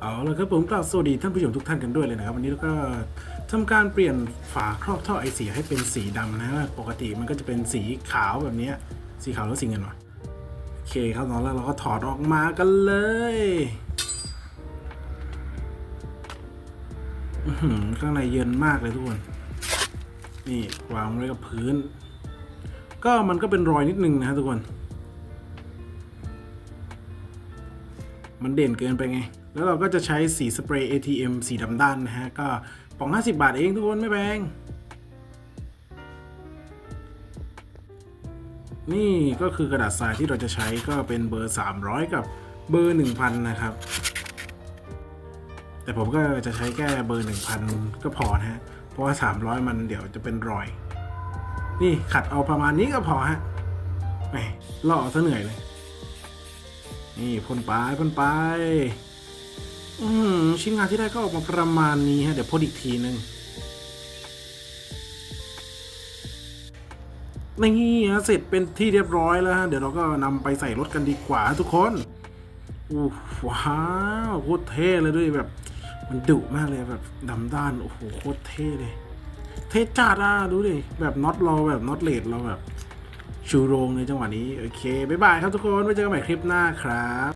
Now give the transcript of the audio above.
เอาละครับผมกล่าวสวัสดีท่านผู้ชมทุกท่านกันด้วยเลยนะครับ วันนี้เราก็ทำการเปลี่ยนฝาครอบท่อไอเสียให้เป็นสีดำนะปกติมันก็จะเป็นสีขาวแบบนี้สีขาวแล้วสีเงินวะโอเคครับตอนแรกเราก็ถอดออกมากันเลยอืข้างในเย็นมากเลยทุกคนนี่วางไว้กับพื้น ก็มันก็เป็นรอยนิดนึงนะฮะทุกคน มันเด่นเกินไปไง แล้วเราก็จะใช้สีสเปรย์ ATM สีดำด้านนะฮะ ก็ป่อง 50 บาทเองทุกคนไม่แพงนี่ก็คือกระดาษทรายที่เราจะใช้ก็เป็นเบอร์ 300 กับเบอร์ 1000 นะครับ แต่ผมก็จะใช้แค่เบอร์ 1000 ก็พอนะฮะ เพราะว่า 300 มันเดี๋ยวจะเป็นรอย นี่ขัดเอาประมาณนี้ก็พอฮะแหมล่อซะเหนื่อยเลย นี่พ่นไปพ่นไป อืมชิ้นงานที่ได้ก็ออกมาประมาณนี้ฮะ เดี๋ยวพ่นอีกทีหนึ่งนี่ฮะเสร็จเป็นที่เรียบร้อยแล้วฮะ เดี๋ยวเราก็นำไปใส่รถกันดีกว่าทุกคนอู้ว้าวโคตรเท่เลยด้วยแบบ มันดุมากเลยแบบดำด้าน โอ้โหโคตรเท่เลย เท่จัดอะดูดิ แบบน็อตเราแบบน็อตเลดเราแบบ ชูโรงในจังหวะนี้ โอเค บ๊ายบายครับทุกคนไว้เจอกันใหม่คลิปหน้าครับ